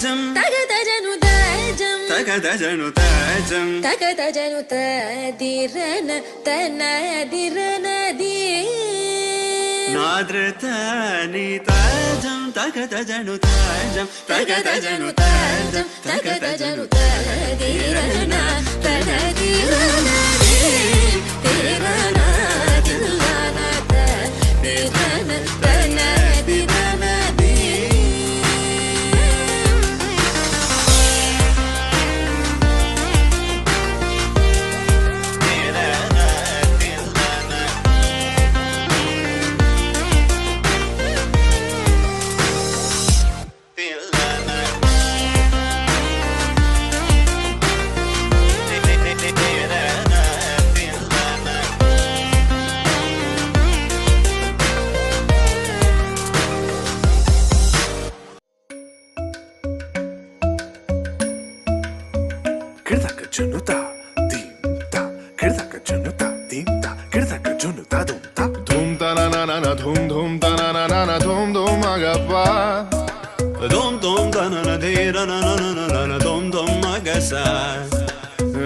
తేజం. తగదజను తేజం. తగదజను తేజం. తగదజను తదిరన తనదిరనది. నాద్రతని తేజం. తగదజను తేజం. తగదజను తేజం. తగదజను తదిరన తనదిరనది. తేజం dom dom agapa Dom dom da na na di na na na na na na dom dom agasa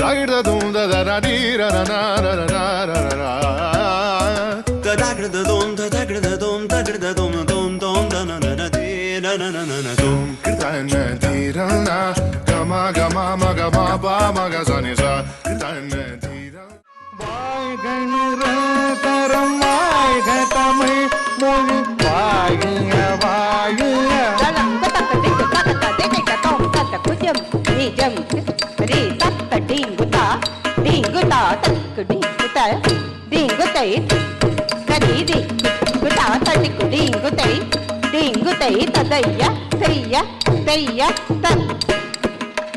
Da da dom da da da di na na na na na na na na Da da da dom da da da dom da da dom dom dom da na na na di na na na na na dom da na di na na ga ma ga ma ma ga ma ba ma ga sa ni sa da na తాతడికు డింగుత డింగుతై కరీది డింగుత తడికు డింగుతై డింగుతై తదయ్య తెయ్య తెయ్య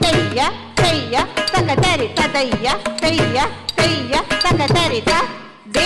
తెయ్య తెయ్య తగదరి తదయ్య తెయ్య తెయ్య తగదరి దే.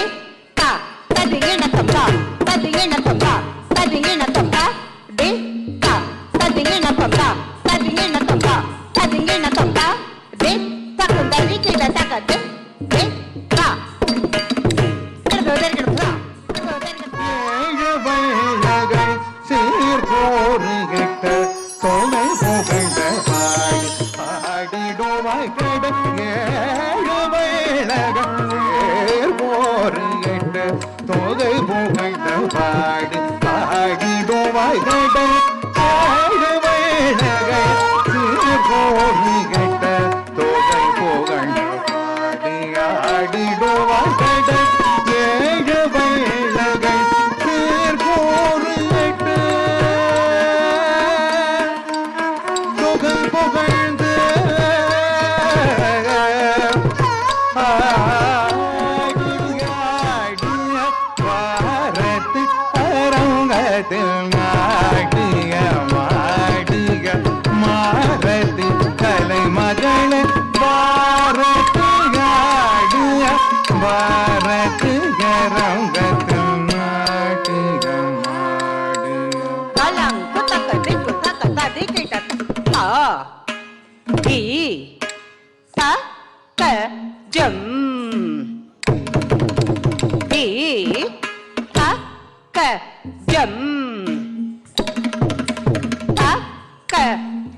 tem né?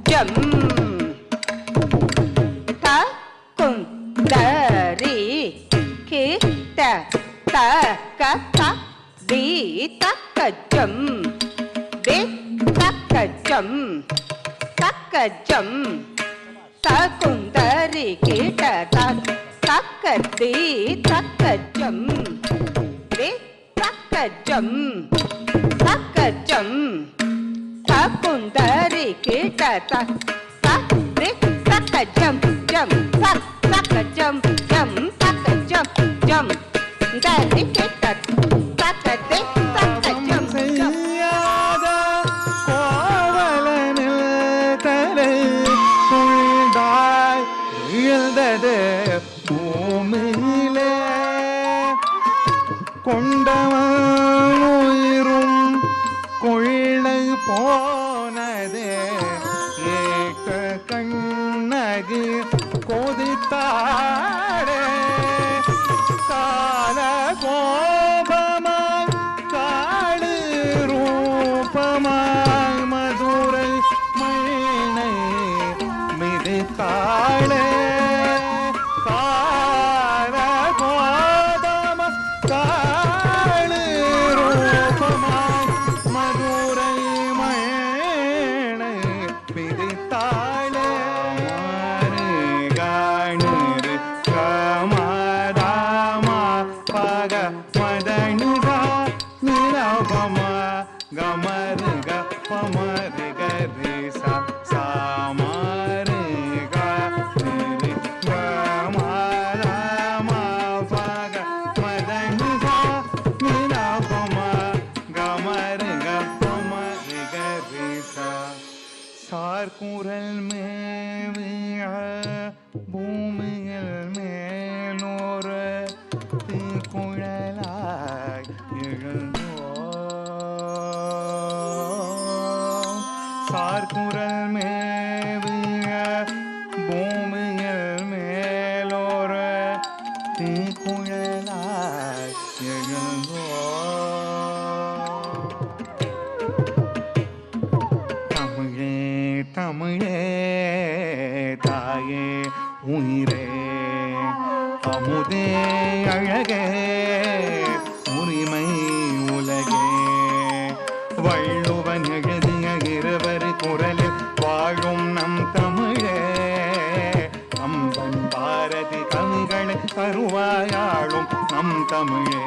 trầm cá cùng đà rì khí tà tà cá tắc đi tắc cả trầm bế tắc cả trầm tắc cả trầm cá cùng đà rì khí tà, tắc tắc cả bì tắc cả trầm bế tắc cả trầm tắc cả trầm புந்தரி கிட்ட தக் தக் தக்க ஜம் ஜம் தக் தக்க ஜம் ஜம் தக்க ஜம் ஜம் தரி கிட்ட தக்க திக் தக்க ஜம் செய்யாத கோவலனில் தலை சுழிடாய் இயல்தது பூமியிலே கொண்டவன் உயிரும் கொள்ளை போ ताड़ சார்குரல் மேவிய பூமியில் மேலோர தீக்குழலாய் எழுந்தோ தமிழே தமிழே தாயே உயிரே அமுதே அழகே நம் தமிழே.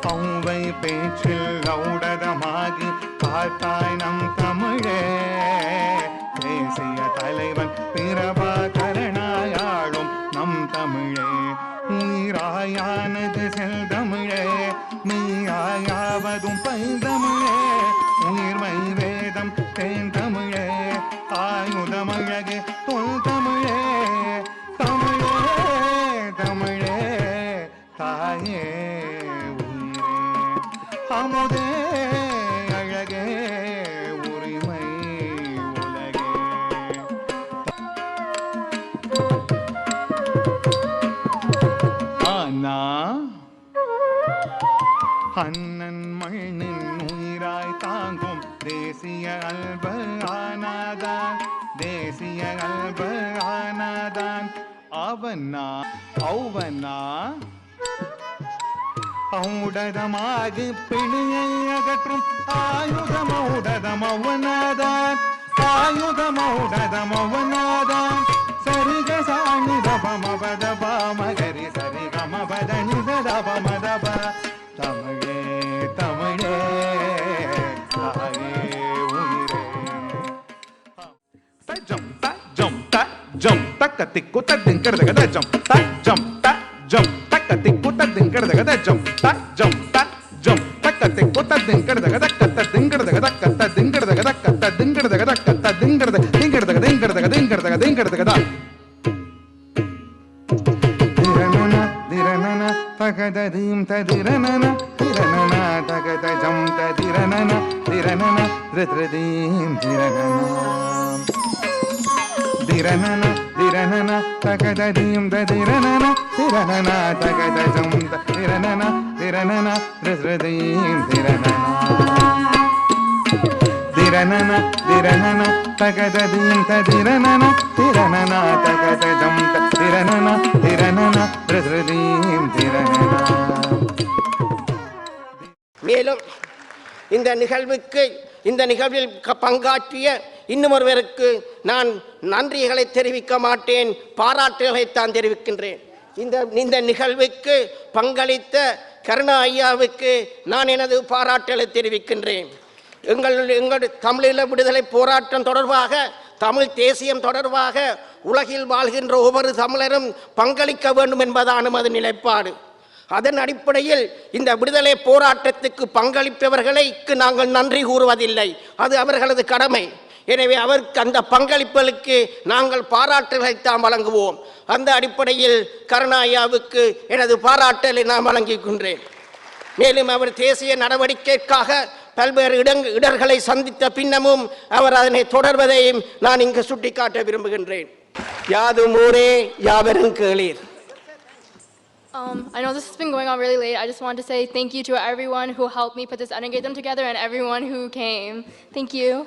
பௌவை பேச்சில் ஔடதமாகி பார்த்தாய் நம் தமிழே. தேசிய தலைவன் பிரபாகரனாயாளும் நம் தமிழே. உயிராயானது செல்தமிழே நீயாயாவதும் பைந்தமிழே. அண்ணன் மண்ணின் உயிராய் தாங்கும் தேசிய அல்ப ஆனாதான் தேசிய அல்ப ஆனாதான் அவனா ஔவனா? ஔடதமாகி பிணியை அகற்றும் ஆயுதம் ஔடதம் அவனாதான் ஆயுதம் ஔடதம் அவனாதான் சரிக சாணி தபமபத மகரி சரிகமபத நிதத dinkar daga dinkar daga dinkar daga da திரணன திரணன தகத தீம் ததிரணன திரணன தகத ஜம் ததிரணன திரணன திருதிரதீம் திரணன திரணன திரணன தகதீம் ததிரணன திரணன தகதஜம் திரணன திரணன திருதீம் திரணன திரணன திரணன தகதீம் ததிரணன திரணன தகததம் திரணன திரணன திருதீம் திரணன. மேலும் இந்த நிகழ்வுக்கு இந்த நிகழ்வில் க- பங்காற்றிய இன்னும் ஒருவருக்கு நான் நன்றிகளை தெரிவிக்க மாட்டேன் பாராட்டுகளைத்தான் தெரிவிக்கின்றேன். இந்த இந்த நிகழ்வுக்கு பங்களித்த கருணா ஐயாவுக்கு நான் எனது பாராட்டுகளை தெரிவிக்கின்றேன். எங்கள் எங்கள் தமிழீழ விடுதலை போராட்டம் தொடர்பாக தமிழ் தேசியம் தொடர்பாக உலகில் வாழ்கின்ற ஒவ்வொரு தமிழரும் பங்களிக்க வேண்டும் என்பதான நமது நிலைப்பாடு. அதன் அடிப்படையில் இந்த விடுதலை போராட்டத்துக்கு பங்களிப்பவர்களுக்கு நாங்கள் நன்றி கூறுவதில்லை. அது அவர்களது கடமை. எனவே அவருக்கு அந்த பங்களிப்புகளுக்கு நாங்கள் பாராட்டுகளைத்தான் வழங்குவோம். அந்த அடிப்படையில் கருணாயாவுக்கு எனது பாராட்டலை நான் வழங்கிக்கின்றேன் மேலும் அவர் தேசிய நடவடிக்கைக்காக பல்வேறு இடங் இடர்களை சந்தித்த பின்னமும் அவர் அதனை தொடர்வதையும் நான் இங்கு சுட்டிக்காட்ட விரும்புகின்றேன் யாது ஊரே யாவரும் கேளீர் Um, I know this has been going on really late. I just want to say thank you to everyone who helped me put this Energate them together and everyone who came. Thank you.